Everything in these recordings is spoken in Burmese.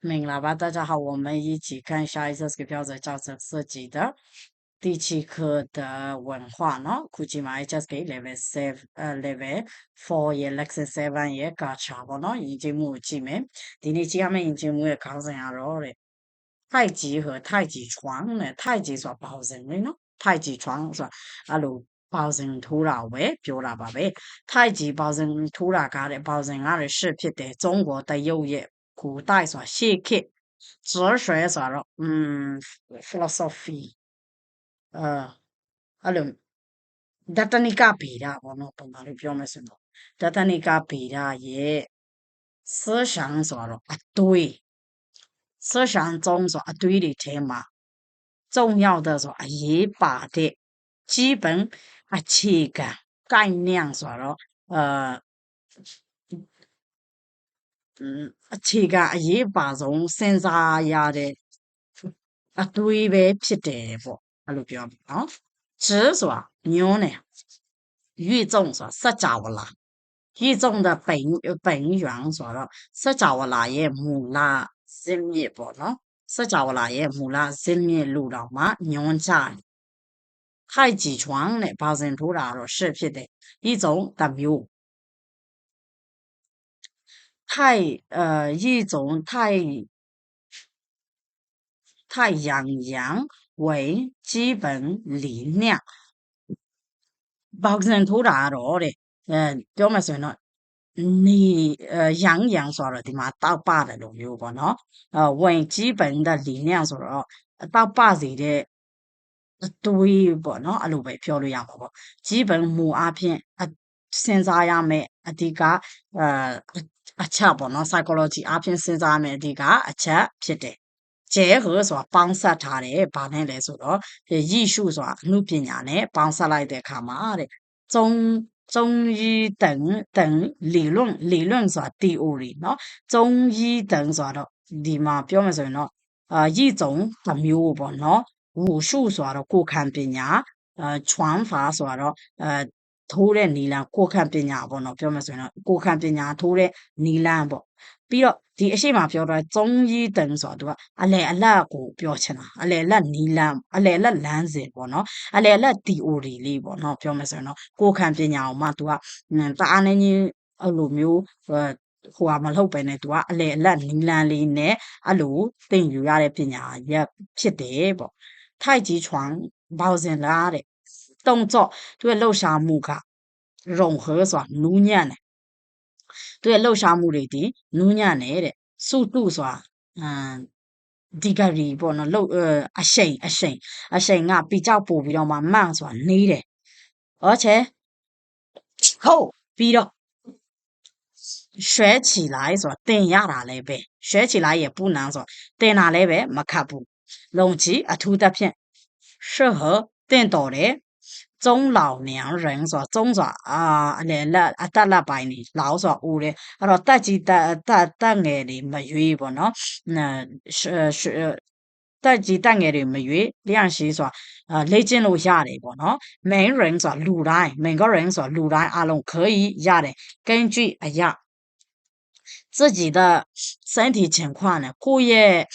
明喇叭，大家好，我们一起看下一次这个标准教程设计的第七课的文化呢。估计嘛，就是给 level seven 呃 level four 也 level seven 也搞差不多，已经没几没。第二期我们已经没有搞成啥了嘞。太极和太极床呢？太极说保人的呢？太极床说啊，如包身土壤为表了吧呗。太极包身土壤干的包身俺的是皮的中国的优越。古代所写刻，哲学所咯，嗯，philosophy，呃，阿伦，达达尼加皮达，我侬不哪里表么什么，达达尼加皮达也，思想所咯，啊对，思想中所啊对的天嘛，重要的说啊一把的，基本啊七个概念所咯，呃。 အခြေခံအရေးပါဆုံးစဉ်းစားရတဲ့အတွေးပဲဖြစ်တယ်ပေါ့အဲ့လိုပြောပြီနော်直ဆိုတာညွန်းတယ်宇宙ဆိုတာစัจ java လာ宇宙的本本源ဆိုတော့စัจ java လာရဲ့မူလဇစ်မြစ်ပေါ့နော်စัจ java လာရဲ့မူလဇစ်မြစ်လို့တော့မှညွန်းကြတယ်太极床နဲ့ဘာစင်ထိုးတာတော့ရှစ်ဖြစ်တယ်ဤဆုံးတစ်မျိုး 太呃一种太太阳阳为基本理念ဘောက်စင်ထိုးတာကတော့တဲ့အဲပြောမှဆိုရင်တော့နေ呃阳阳ဆိုတော့ဒီမှာတောက်ပါတယ်လို့မျိုးပေါ့နော်အဲဝင်基本的理念ဆိုတော့တောက်ပစီတဲ့အတွေးပေါ့နော်အဲ့လိုပဲပြောလို့ရမှာပေါ့基本မူအဖြစ်စဉ်းစားရမယ်အဓိကအဲ အချက်ပေါ့နော် psychology အပြင်စဉ်းစားမယ်အဓိကအချက်ဖြစ်တယ်ကျဲဟေဆိုတာပေါင်းဆက်ထားတယ်။ဘာနဲ့လဲဆိုတော့艺术ဆိုတာအမှုပညာနဲ့ပေါင်းဆက်လိုက်တဲ့အခါမှာတဲ့中中医等等理论理论ဆိုတာ theory เนาะ中医等ဆိုတော့ဒီမှာပြောမယ်ဆိုရင်တော့အာ一种တစ်မျိုးပေါ့နော်武术ဆိုတော့ကိုယ်ခံပညာအဲ传法ဆိုတော့အဲ ထိုးတဲ့နီလန်ကိုခန့်ပညာပေါ့နော်ပြောမှဆိုရင်တော့ကိုခန့်ပညာထိုးတဲ့နီလန်ပေါ့ပြီးတော့ဒီအရှိမပြောတော့ကျုံကြီးတန်ဆိုတော့သူကအလယ်အလတ်ကိုပြောချင်တာအလယ်အလတ်နီလန်အလယ်အလတ်လမ်းစဉ်ပေါ့နော်အလယ်အလတ် theory လေးပေါ့နော်ပြောမှဆိုရင်တော့ကိုခန့်ပညာအောင်မှသူကတအားနေကြီးအဲ့လိုမျိုးဟိုဟာမဟုတ်ပဲနဲ့သူကအလေအလတ်နီလန်လေးနဲ့အဲ့လိုသင်ယူရတဲ့ပညာရပ်ဖြစ်တယ်ပေါ့ထိုက်ကြီးချွန်ဘောင်စင်လားတဲ့ 动作သူရဲ့လှုပ်ရှားမှုက融合ဆိုတာနူးညံ့တယ်သူရဲ့လှုပ်ရှားမှုတွေဒီနူးညံ့တယ်တဲ့စုတုဆိုတာအမ်ဒီဂရီပေါ့နော်လှုပ်အရှိန်အရှိန်အရှိန်က比较ပို့ပြီးတော့မှ慢ဆိုတာနေတယ်而且ဟုတ်ပြီးတော့学起来ဆိုတာသင်ရတာလည်းပဲ学起来也不难ဆိုသင်တာလည်းပဲမခတ်ဘူးလုံချီအထူးသဖြင့်适合သင်တော်တယ် 中老年人ဆိုတာ中ဆိုတာအာအလေလက်အသက်လက်ပိုင်းနေ老ဆိုတာဦးတယ်အဲ့တော့တက်ကြီးတက်တက်တက်ငယ်တွေမရွေးပေါ့နော်တက်ကြီးတက်ငယ်တွေမရွေးလျန့်ရှိဆိုတာအာလေ့ကျင့်လို့ရတယ်ပေါ့နော် main ring ဆိုတာလူတိုင်း main ring ဆိုတာလူတိုင်းအလုံး可以ရတယ်根据အရာ 自己的身体情况呢，ကိုယ့်ရဲ့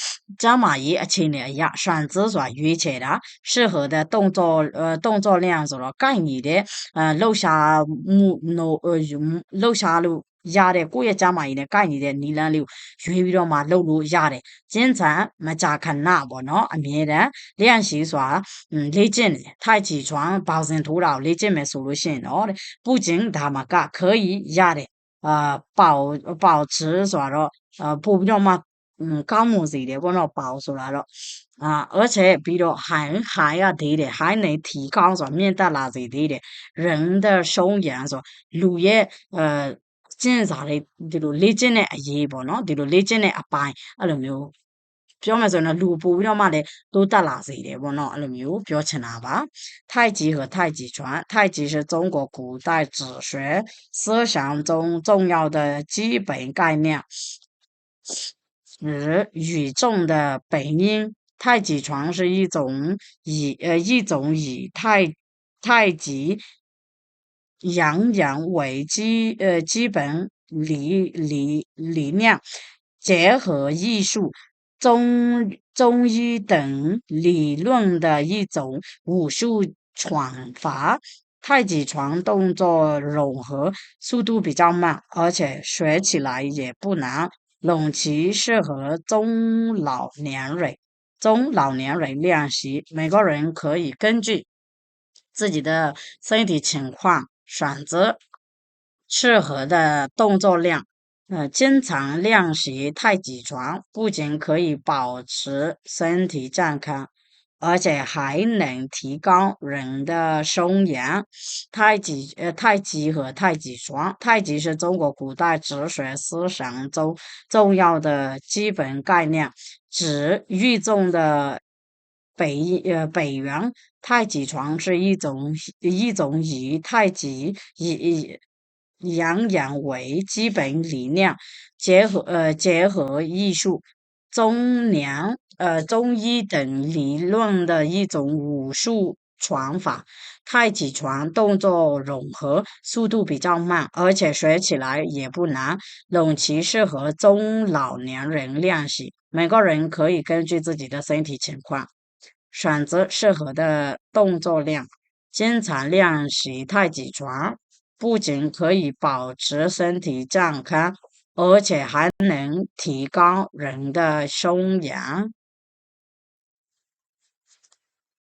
ကျန်းမာရေးအခြေအနေအရ选择ဆိုတာရွေးချယ်တာ适合的动作呃动作量ဆိုတော့ကိုက်ညီတဲ့အဲလှုပ်ရှားမှုနိုလှုပ်ရှားလို့ရတဲ့ကိုယ့်ရဲ့ကျန်းမာရေးနဲ့ကိုက်နေတဲ့နီလန်းလေးကိုရွေးပြီးတော့မှလှုပ်လို့ရတယ်ကျင်းချံမကြာခဏပေါ့နော်အမြဲတမ်းလျှန့်ရှိစွာလေ့ကျင့်တယ်ထိုက်ချီချွမ်းဘောင်စင်ထိုးတာကိုလေ့ကျင့်မယ်ဆိုလို့ရှိရင်တော့不仅ဒါမှက可以ရတယ် အာ保保持ဆိုတာတော့အာပို့ပြီးတော့မှကောင်းမွန်စေတယ်ပေါ့နော်保ဆိုတာတော့အာ而且ပြီးတော့还还ရသေးတယ်还能提高ဆိုတာမြင့်တက်လာစေသေးတယ်人的修养ဆိုလူရဲ့အဲကျင့်စာလေးဒီလိုလေ့ကျင့်တဲ့အရေးပေါ့နော်ဒီလိုလေ့ကျင့်တဲ့အပိုင်းအဲ့လိုမျိုး ပြောမယ်ဆိုရင်တော့လူပို့ပြီးတော့မှလည်းတိုးတက်လာစေတယ်ပေါ့နော်အဲ့လိုမျိုးပြောချင်တာပါ太极和太极拳太极是中国古代哲学思想中重要的基本概念是宇宙的本因太极拳是一种以呃一种以太太极阳阳为基呃基本理理理念 结合艺术、 中中医等理论的一种武术拳法。太极拳动作融合，速度比较慢，而且学起来也不难。龙旗适合中老年人、中老年人练习。每个人可以根据自己的身体情况选择适合的动作量。呃，经常练习太极拳，不仅可以保持身体健康，而且还能提高人的胸阳。太极呃，太极和太极拳，太极是中国古代哲学思想中重要的基本概念，指运动的北呃北源。太极拳是一种一种以太极以阳阳为基本理念，结合呃结合艺术、中年呃中医等理论的一种武术拳法。太极拳动作融合，速度比较慢，而且学起来也不难。拢旗适合中老年人练习，每个人可以根据自己的身体情况选择适合的动作量。经常练习太极拳。不仅可以保持身体健康，而且还能提高人的修养。